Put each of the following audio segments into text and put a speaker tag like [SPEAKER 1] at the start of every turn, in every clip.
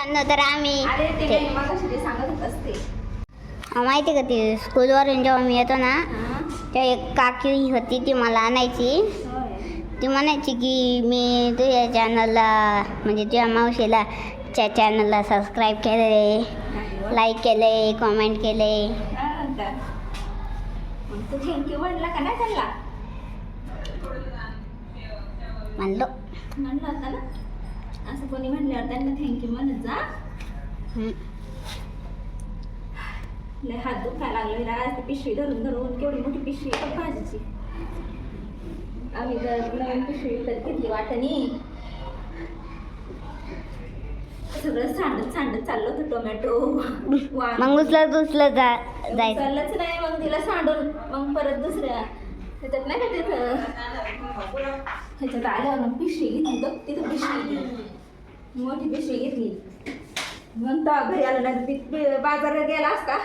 [SPEAKER 1] मित्रांनो तर आम्ही माहिती का ती? स्कूलवरून जेव्हा मी येतो ना तेव्हा एक काकी होती ती मला आणायची. ती म्हणायची की मी तुझ्या चॅनलला म्हणजे तुझ्या मावशीला च्या चॅनलला सबस्क्राईब केले लाईक केले कॉमेंट केले
[SPEAKER 2] म्हणलो.
[SPEAKER 1] म्हणलं
[SPEAKER 2] होतं ना? असं कोणी म्हणल्यावर त्यांना थँक्यू म्हणत जा. लय हात दुखायला लागले आज ती पिशवी धरून धरून केवढी मोठी पिशवी आहे बघ भाजीची. आम्ही जर नवीन पिशवी विकत घेतली वाटणी. सगळं सांडत सांडत चाललं होतं टोमॅटो. वांग.
[SPEAKER 1] मग उचलत उचलत जा जायचं.
[SPEAKER 2] चाललंच नाही मग तिला सांडून. मग परत दुसऱ्या. त्याच्यात नाही का तिथं? ह्याच्यात आल्यावर मग पिशवी घेतली बघ तिथं पिशवी. मोठी पिशवी घेतली. मग तेव्हा घरी आलं नाही ती बाजारात गेला असता.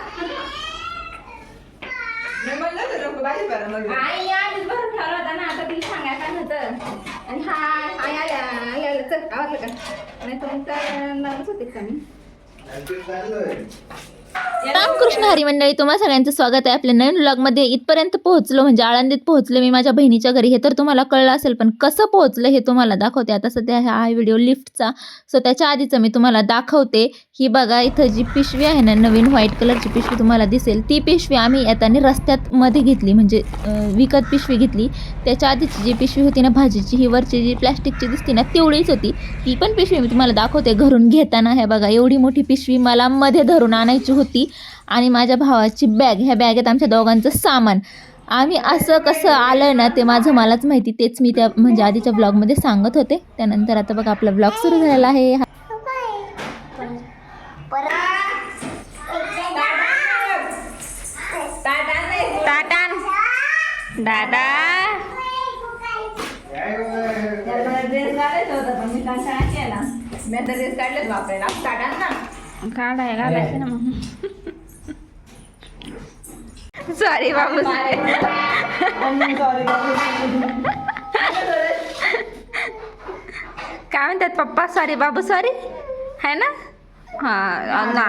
[SPEAKER 2] आई आधीच भरून ठेवला होता ना आता तिला सांगायला काय होतं आणि हा आई आल्या आई आल्या चल आवडलं का? नाही तर मग करणारच होते का मी
[SPEAKER 3] रामकृष्ण हरी मंडळी तुम्हा सगळ्यांचं स्वागत आहे. आपल्या नवीन व्लॉगमध्ये इथपर्यंत पोहोचलो म्हणजे आळंदीत पोहोचलो मी माझ्या बहिणीच्या घरी. हे तर तुम्हाला कळलं असेल पण कसं पोहोचलं हे तुम्हाला दाखवते. आता सध्या हा आहे व्हिडिओ लिफ्टचा सो त्याच्या आधीचं मी तुम्हाला दाखवते. ही बघा इथं जी पिशवी आहे ना नवीन व्हाईट कलरची पिशवी तुम्हाला दिसेल. ती पिशवी आम्ही येताना रस्त्यात मध्ये घेतली म्हणजे विकत पिशवी घेतली. त्याच्या आधीची जी पिशवी होती ना भाजीची ही वरची जी प्लॅस्टिकची दिसते ना तेवढीच होती. ती पण पिशवी मी तुम्हाला दाखवते घरून घेताना. हे बघा एवढी मोठी पिशवी मला मध्ये धरून आणायची होती. आणि माझ्या भावाची बॅग ह्या बॅगेत आमच्या दोघांचं सामान. आम्ही असं कसं आलं ना ते माझं मलाच माहिती तेच मी त्या म्हणजे आधीच्या ब्लॉगमध्ये सांगत होते. त्यानंतर आता बघा आपला ब्लॉग सुरू झालेला आहे.
[SPEAKER 1] दादा
[SPEAKER 2] ड्रेस घालायचा होता पण मी कंटाळा केला मी आता ड्रेस काढलेच वापरायला काढा ना
[SPEAKER 1] काढाय घालायचं ना मग सॉरी बाबू काय म्हणतात पप्पा? सॉरी बाबू सॉरी है ना? हा ना.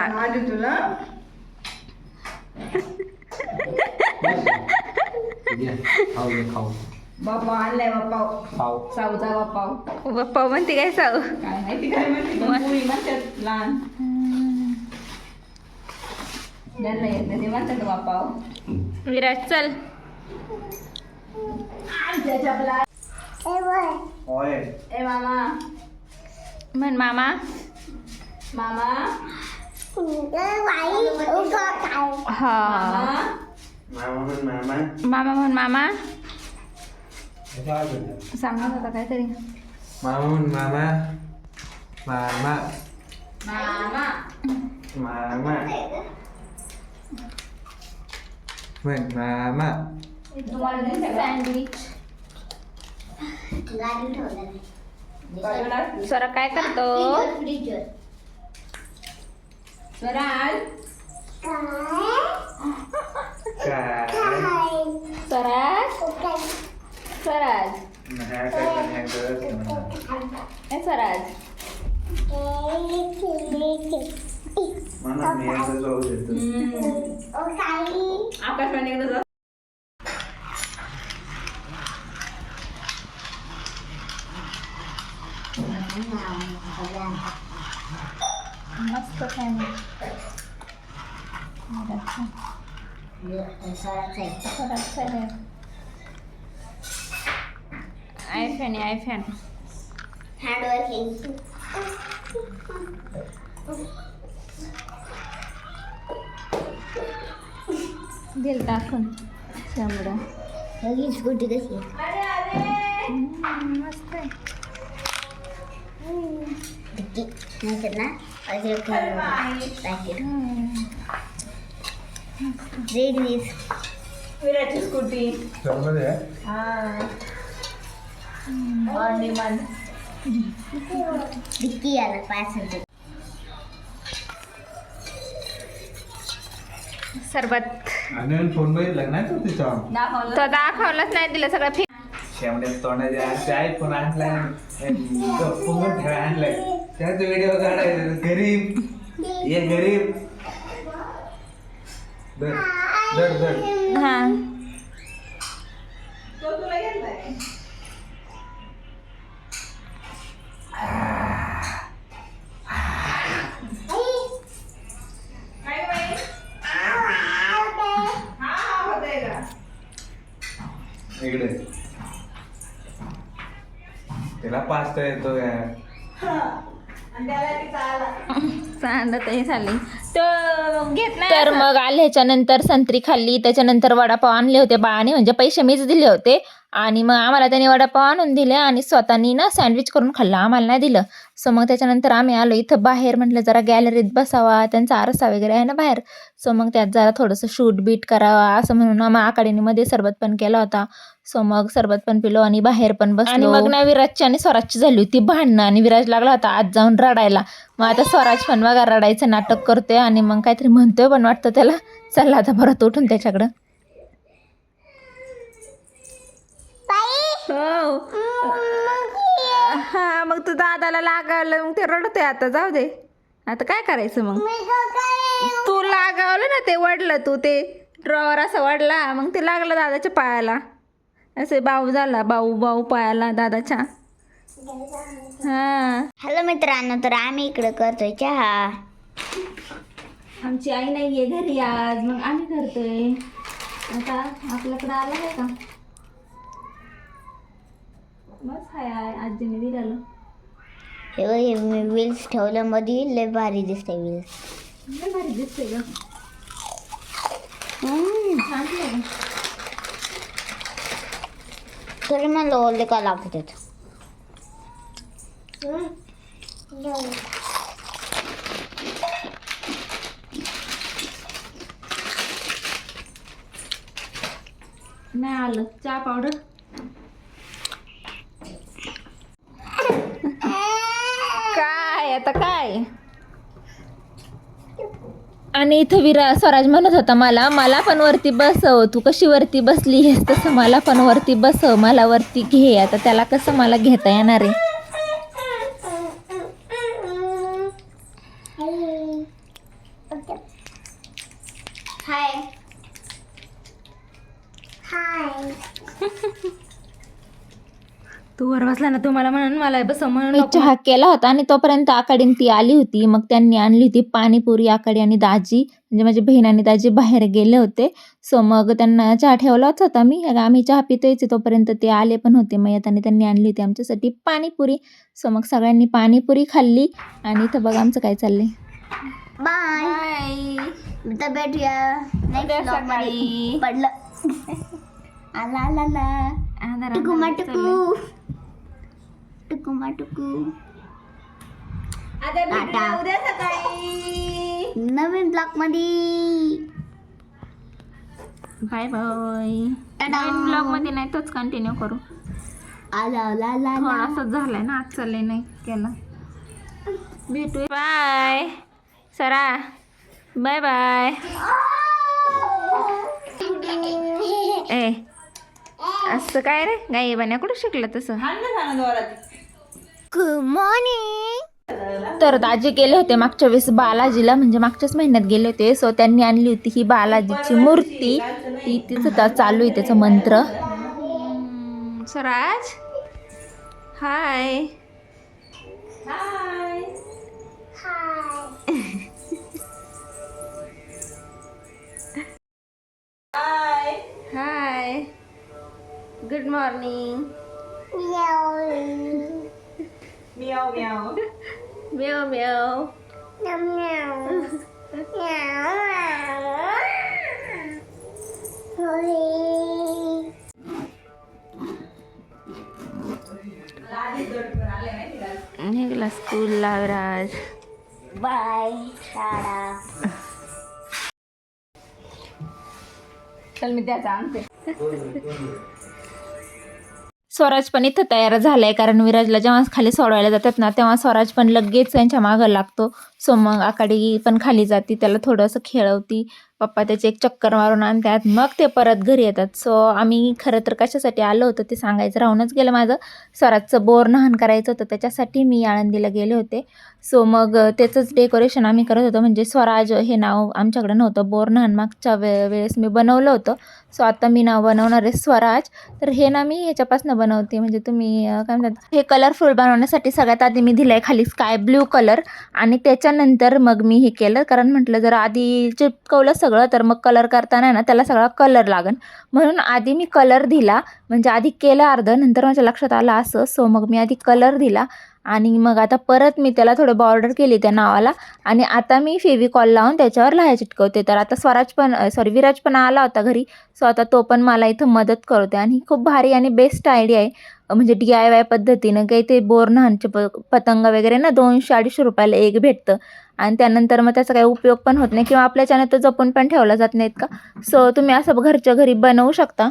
[SPEAKER 2] बाप्पा आणलाय बाप्पा. साऊचा बाप्पा.
[SPEAKER 1] पप्पा म्हणते काय साऊ?
[SPEAKER 2] काय माहिती काय म्हणते लहान. ज्यांना येत नाही ते म्हणतात
[SPEAKER 1] विराट चल
[SPEAKER 2] ए मामा
[SPEAKER 1] म्हण मामा
[SPEAKER 2] मामा
[SPEAKER 1] हा
[SPEAKER 2] मामा
[SPEAKER 4] मामा म्हण मामा?
[SPEAKER 1] सांगत होता काहीतरी
[SPEAKER 4] मामा म्हण मामा मामा
[SPEAKER 2] मामा
[SPEAKER 4] मामा म्हण मामा
[SPEAKER 2] तुम्हाला दिसतं का?
[SPEAKER 1] सँडविच
[SPEAKER 2] बाजूला
[SPEAKER 1] सर काय करतो
[SPEAKER 2] स्वराज
[SPEAKER 4] काय
[SPEAKER 1] स्वराज
[SPEAKER 4] म्हणा.
[SPEAKER 1] ए स्वराज
[SPEAKER 4] म्हणा मी एकदा जाऊ देतो
[SPEAKER 2] आकाशवाणीकडे जा
[SPEAKER 1] मस्त family I fan I fan दिल टाकून. त्यामुळं स्कूटी कशी
[SPEAKER 2] अरे अरे.
[SPEAKER 1] मस्त नंतर ना अजून पॅकेट रेड वीस
[SPEAKER 2] स्कूटी हा. ऑन डिमांड
[SPEAKER 1] डिक्की आला पाच सरबत
[SPEAKER 4] आणि फोन बघितला नाही तू तिचा
[SPEAKER 2] दाखवलं
[SPEAKER 1] तो दाखवलाच नाही दिलं सगळं फे
[SPEAKER 4] शेवट्यात तोंडाचे पण आणलाय फोन ठेवा आणलाय त्याच व्हिडिओ काढायचं गरीब ये गरीब धर धर धर
[SPEAKER 3] हा
[SPEAKER 4] त्याला पाचता येतो यार
[SPEAKER 2] सांडतही झाली. तो घेत नाही
[SPEAKER 3] तर मग आल्याच्यानंतर संत्री खाल्ली त्याच्यानंतर वडापाव आणले होते बाळाने म्हणजे पैसे मीच दिले होते. आणि मग आम्हाला त्याने वडापाव आणून दिले आणि स्वतःनी ना सँडविच करून खाल्लं. आम्हाला नाही दिलं. सो मग त्याच्यानंतर आम्ही आलो इथं बाहेर म्हटलं जरा गॅलरीत बसावा त्यांचा आरसा वगैरे आहे ना बाहेर. सो मग त्यात जरा थोडंसं शूट बीट करावा असं म्हणून आम्हा आकाडीमध्ये सरबत पण केला होता. सो मग सरबत पण पिलो आणि बाहेर पण बसलो. आणि मग ना विराजची आणि स्वराजची झाली होती भांडणं आणि विराज लागला होता आज जाऊन रडायला. मग आता स्वराज पण बघा रडायचं नाटक करतोय आणि मग काहीतरी म्हणतोय पण वाटतं त्याला. चला आता परत उठून त्याच्याकडं.
[SPEAKER 2] हो. हा मग तू दादाला लागावलं मग ते रडतोय आता जाऊ दे. आता काय करायचं मग? तू लागावलं ना ते वडलं तू ते ड्रॉवर असं वडला मग ते लागलं दादाच्या पायाला. असे बाऊ झाला बाऊ बाऊ पायाला दादाच्या. हा.
[SPEAKER 1] हॅलो मित्रांनो तर आम्ही इकडं करतोय चहा.
[SPEAKER 2] आमची आई नाहीये घरी आज मग आम्ही करतोय. आता आपल्याकडे आलं आहे का? बस हाय आय आजीने दिलेलं.
[SPEAKER 1] हे बघ, हे मी व्हील्स ठेवलं मध्ये लय भारी दिसते व्हील्स
[SPEAKER 2] लय भारी दिसते ग. छान दिसतंय ग.
[SPEAKER 1] तरी मला ओले का लागत आहेत
[SPEAKER 2] नाही आलं. चहा पावडर काय आता काय?
[SPEAKER 3] आणि इथं विरा स्वराज म्हणत होता मला मला पण वरती बसव तू कशी वरती बसली आहेस? तसं मला पण वरती बसव मला वरती घे आता त्याला कसं मला घेता येणार आहे?
[SPEAKER 1] हाय हाय
[SPEAKER 2] तू वर बसला ना तू मला म्हणून मला बस म्हणून
[SPEAKER 3] चहा केला होता आणि तोपर्यंत आकाडीन ती आली होती. मग त्यांनी आणली होती पाणीपुरी आकाडी आणि दाजी. म्हणजे माझी बहीण आणि दाजी बाहेर गेले होते. सो मग त्यांना चहा ठेवलाच होता मी. आम्ही चहा पितोयचे तोपर्यंत. ते आले पण होते मग येताना त्यांनी आणली होती आमच्यासाठी पाणीपुरी. सो मग सगळ्यांनी पाणीपुरी खाल्ली. आणि इथं बघा आमचं काय चाललंय.
[SPEAKER 1] बाय भेटूया. पडलं. आला आला आला टुकुमा टुकू टुकुमा टुकू
[SPEAKER 2] आता भेटूया
[SPEAKER 1] टाटा.
[SPEAKER 2] उद्या सकाळी
[SPEAKER 1] नवीन ब्लॉकमध्ये
[SPEAKER 3] बाय बाय
[SPEAKER 1] टाटा.
[SPEAKER 3] ब्लॉगमध्ये नाही तोच कंटिन्यू करू
[SPEAKER 1] आला आला आला आला
[SPEAKER 3] थोडासा झालाय ना आज चाललंय नाही केला भेटू बाय सरा बाय बाय ए असं काय रे? गाई बन्या कुठं शिकलं तसं?
[SPEAKER 1] गुड मॉर्निंग
[SPEAKER 3] तर दाजी गेले होते मागच्या वेळेस बालाजीला म्हणजे मागच्याच महिन्यात गेले होते. सो त्यांनी आणली होती ही बालाजीची मूर्ती. ती तिचं ता- चालू आहे त्याचं मंत्र.
[SPEAKER 2] Swaraj? Hi hi good morning म्याव म्याव
[SPEAKER 3] निघला स्कूलला विराज
[SPEAKER 1] बाय शाळा
[SPEAKER 2] चल मी त्याचा आणते
[SPEAKER 3] स्वराज पण इथं तयार झालाय कारण विराजला जेव्हा खाली सोडवायला जातात ना तेव्हा स्वराज पण लगेच त्यांच्या मागं लागतो. सो मग आकाडी पण खाली जाती त्याला थोडंसं खेळवती. पप्पा त्याचे एक चक्कर मारून आणतात मग ते परत घरी येतात. सो आम्ही खरं तर कशासाठी आलो होतो ते सांगायचं राहूनच गेलं माझं. स्वराजचं बोर नहन करायचं होतं त्याच्यासाठी मी आळंदीला गेले होते. सो मग त्याचंच डेकोरेशन आम्ही करत होतो. म्हणजे स्वराज हे नाव आमच्याकडे नव्हतं. बोरनहान मागच्या वे वेळेस मी बनवलं होतं. सो आता मी नाव बनवणार आहे स्वराज. तर हे ना मी ह्याच्यापासून बनवते. म्हणजे तुम्ही काय म्हणतात हे कलरफुल बनवण्यासाठी सगळ्यात आधी मी दिलं आहे खाली स्काय ब्ल्यू कलर आणि त्याच्यानंतर मग मी हे केलं. कारण म्हटलं जर आधी चिपकवलं सगळं तर मग कलर करताना ना त्याला सगळा कलर लागन. म्हणून आधी मी कलर दिला. म्हणजे आधी केलं अर्ध नंतर माझ्या लक्षात आलं असं. सो मग मी आधी कलर दिला. आणि मग आता परत मी त्याला थोडं बॉर्डर केली त्या नावाला आणि आता मी फेविकॉल लावून त्याच्यावर लाह्या चिटकवते. तर आता स्वराज पण सॉरी विराज पण आला होता घरी. सो आता तो पण मला इथं मदत करते आणि खूप भारी आणि बेस्ट आयडिया आहे. म्हणजे डी आय वाय पद्धतीनं काही ते बोरनहानचे प पतंग वगैरे ना दोनशे अडीचशे रुपयाला एक भेटतं. आणि त्यानंतर मग त्याचा काही उपयोग पण होत नाही किंवा आपल्याच्यानं तर जपून पण ठेवलं जात नाहीत का? सो तुम्ही असं घरच्या घरी बनवू शकता.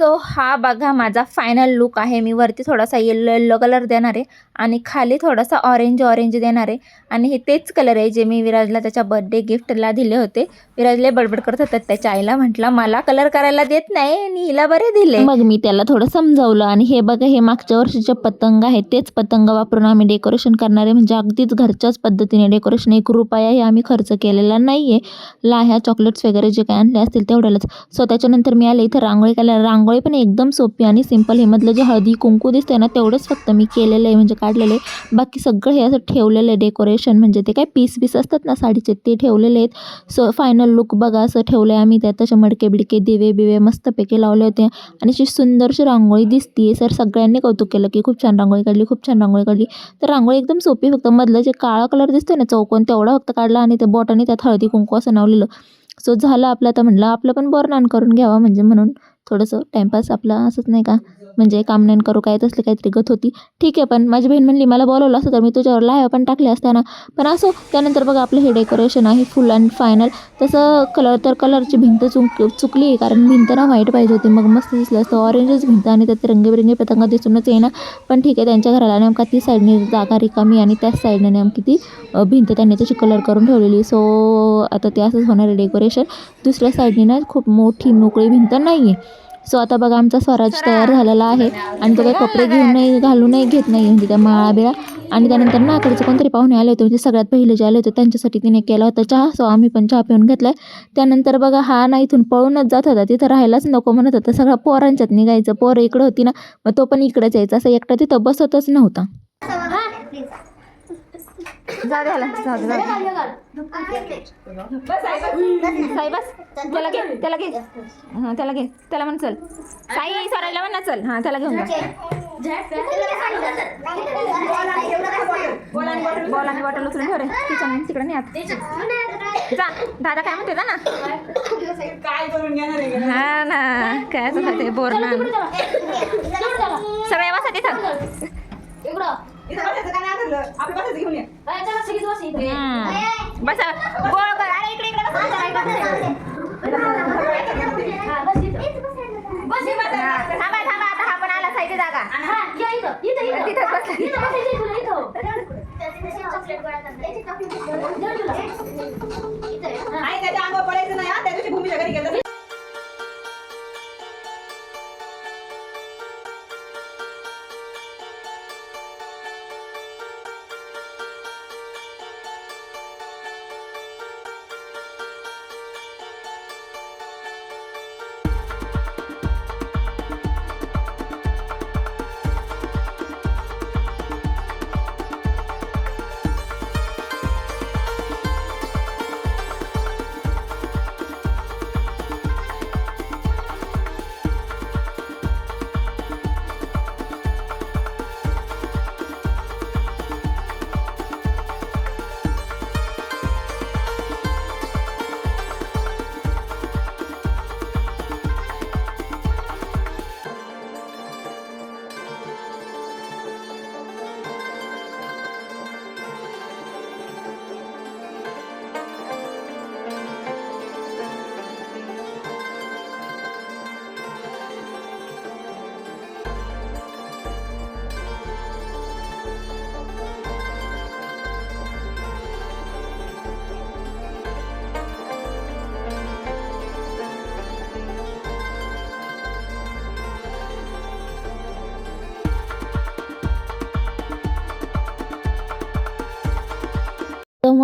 [SPEAKER 3] तो हा बघा माझा फायनल लुक आहे. मी वरती थोडासा येल्लो येल्लो कलर देणार आहे आणि खाली थोडासा ऑरेंज ऑरेंज देणार आहे. आणि हे तेच कलर आहे जे मी विराजला त्याच्या बड्डे गिफ्टला दिले होते. विराजला बडबड करत होतात त्याच्या आईला म्हटलं मला कलर करायला देत नाही आणि हिला बरे दिले. मग मी त्याला थोडं समजावलं आणि हे बघा हे मागच्या वर्षीचे पतंग आहे. तेच पतंग वापरून आम्ही डेकोरेशन करणार आहे. म्हणजे अगदीच घरच्याच पद्धतीने डेकोरेशन एक रुपयाही आम्ही खर्च केलेला नाही आहे लाह्या चॉकलेट्स वगैरे जे काही आणले असतील तेवढ्यालाच. सो त्याच्यानंतर मी आले इथं रांगोळी करायला रांगोळी पण एकदम सोपी आणि सिंपल हे मधलं जे हळदी कुंकू दिसते ना तेवढंच फक्त मी केलेलं आहे म्हणजे काढलेलं आहे. बाकी सगळं हे असं ठेवलेलं आहे डेकोरेशन म्हणजे ते काय पीस पीस असतात ना साडीचे ते ठेवलेले आहेत. सो फायनल लुक बघा असं ठेवलं आहे आम्ही. त्यात तसे मडके बिडके दिवे बिवे मस्तपैकी लावले होते. आणि अशी सुंदरशी रांगोळी दिसते सर सगळ्यांनी कौतुक केलं की खूप छान रांगोळी काढली खूप छान रांगोळी काढली. तर रांगोळी एकदम सोपी फक्त मधलं जे काळा कलर दिसतोय ना चौकोन तेवढा फक्त काढला आणि त्या बॉटाने त्यात हळदी कुंकू असं नावलेलं सो झालं आपलं तर म्हटलं आपलं पण वर्णन करून घ्यावा म्हणजे म्हणून. थोडंसं टाईमपास आपला असंच नाही का? म्हणजे काम नाही करू काय तसली काहीतरी गत होती. ठीक आहे पण माझी बहीण म्हणली मला बोलवलं असतं तर मी तुझ्यावर लाह्या पण टाकले असताना पण असो त्यानंतर बघा आपलं हे डेकोरेशन आहे फुल अँड फायनल तसं कलर तर कलरची भिंत चुक चुकली आहे कारण भिंत ना व्हाईट पाहिजे होती. मग मस्त दिसलं असतं. ऑरेंजच भिंत आणि त्यात रंगीबिरंगी पतंग दिसूनच येईना. पण ठीक आहे त्यांच्या घराला नेमका ती साईडने जागा रिकामी आणि त्याच साईडने नेमकी ती भिंत त्यांनी तशी कलर करून ठेवलेली. सो आता ते असंच होणार आहे डेकोरेशन दुसऱ्या साईडने ना खूप मोठी मोकळी भिंत नाही आहे सो आता बघा आमचा स्वराज तयार झालेला आहे आणि तो काही कपडे घेऊन नाही घालून नाही घेत नाही म्हणजे त्या माळा बिळा. आणि त्यानंतर ना आकडचे कोणतरी पाहुणे आले होते म्हणजे सगळ्यात पहिले जे आले होते त्यांच्यासाठी तिने केला होता चहा. सो आम्ही पण चहा पिऊन घेतलाय. त्यानंतर बघा हा ना इथून पळूनच जात होता. तिथं राहायलाच नको म्हणत होता. सगळा पोरांच्यात निघायचं. पोरं इकडं होती ना. मग तो पण इकडेच यायचा. असं एकटा तिथं बसतच नव्हता. जा दे ह्याला, जाऊ दे, जाऊ दे. साई बस त्याला घे त्याला घे. हां त्याला घे. त्याला म्हण चल. साई सरायला म्हण ना चल. हां त्याला घेऊन जा. बॉल आणि बॉटल उचलून ठेव रे. किचन तिकडे नाही आत. जा. दादा काय म्हणते जा ना. हा ना. काय असं बोर ना सगळे बसा तिथं हम्म. बसा गोळ कर अरे इकडे इकडे बसा. हा, थांबा थांबा आता हा पण आला साईड जागा तिथंच बसला
[SPEAKER 2] आणि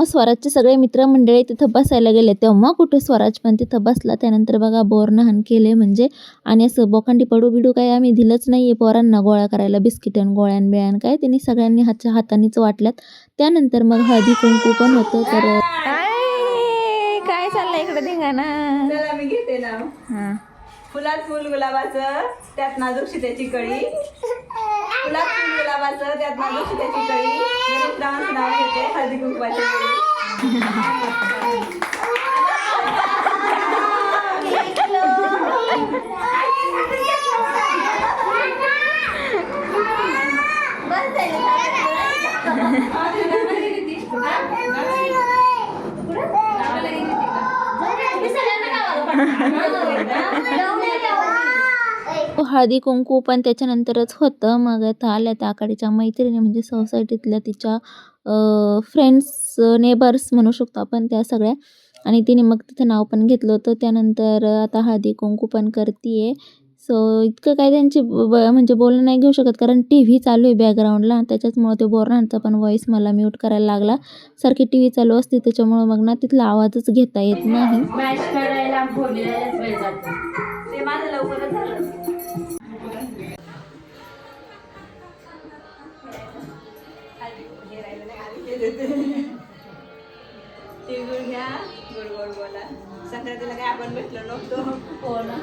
[SPEAKER 3] तेव्हा स्वराजचे सगळे मित्रमंडळी तिथं बसायला गेले. तेव्हा कुठे स्वराज पण तिथं बसला. त्यानंतर बघा बोरनहाण केले म्हणजे आणि असं बोकांडी पडू बिडू काय आम्ही दिलंच नाही आहे पोरांना गोळ्या करायला. बिस्किटन गोळ्यान बिळ्यान काय त्यांनी सगळ्यांनी हातच्या हातानेच वाटल्यात. त्यानंतर मग हळदी कुंकू पण होतं. तर
[SPEAKER 5] काय चाललंय इकडे धिंगाणा?
[SPEAKER 2] ना. फुलात फुल गुलाबाचं त्यात नाजूक शित्याची कळी. फुलात फुल गुलाबाचं त्यात नाजूक शित्याची कळी. गणेश रावांचं नाव घेते हळदी कुंकवाची कळी.
[SPEAKER 3] हळदी कुंकू पण त्याच्यानंतरच होतं. मग आता आल्या त्या आकाडीच्या मैत्रिणी म्हणजे सोसायटीतल्या तिच्या फ्रेंड्स नेबर्स म्हणू शकतो आपण त्या सगळ्या. आणि तिने मग तिथं नाव पण घेतलं होतं. त्यानंतर आता हळदी कुंकू पण करते सो इतकं काय त्यांची ब ब- म्हणजे बोलणं नाही घेऊ शकत. कारण टी व्ही चालू आहे बॅकग्राऊंडला त्याच्याचमुळं ते बोरणांचा पण व्हॉईस मला म्यूट करायला लागला. सारखी टी व्ही चालू असते. त्याच्यामुळं मग ना तिथला आवाजच घेता येत नाही.
[SPEAKER 2] ते माझं लवकरच झालं तिळगुळ घ्या गोड गोड बोला. संक्रांतीला काय आपण भेटलो नव्हतो. बोला.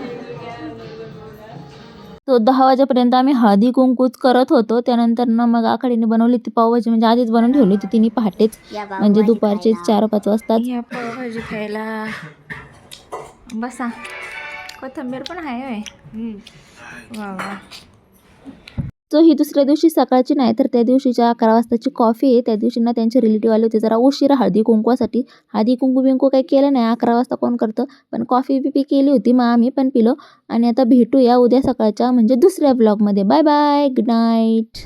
[SPEAKER 3] तो दहा वाजेपर्यंत आम्ही हळदी कुंकूच करत होतो. त्यानंतर ना मग आखाडीने बनवली ती पावभाजी. म्हणजे आधीच बनवून ठेवली होती तिने पहाटेच. म्हणजे दुपारचे. चार पाच वाजता
[SPEAKER 5] या पावभाजी खायला. बसा. कोथंबीर पण आहे होय. वा वा.
[SPEAKER 3] सो ही दुसऱ्या दिवशी सकाळची नाही तर त्या दिवशीच्या अकरा वाजताची कॉफी आहे त्या दिवशी ना त्यांचे रिलेटिव्ह आले होते. जरा उशिरा हळदी कुंकवासाठी. हळदी कुंकू बिंकू काही केलं नाही अकरा वाजता कोण करतं? पण कॉफी बिपी केली होती मग आम्ही पण पिलो. आणि आता भेटूया उद्या सकाळच्या म्हणजे दुसऱ्या ब्लॉगमध्ये बाय बाय गुड नाईट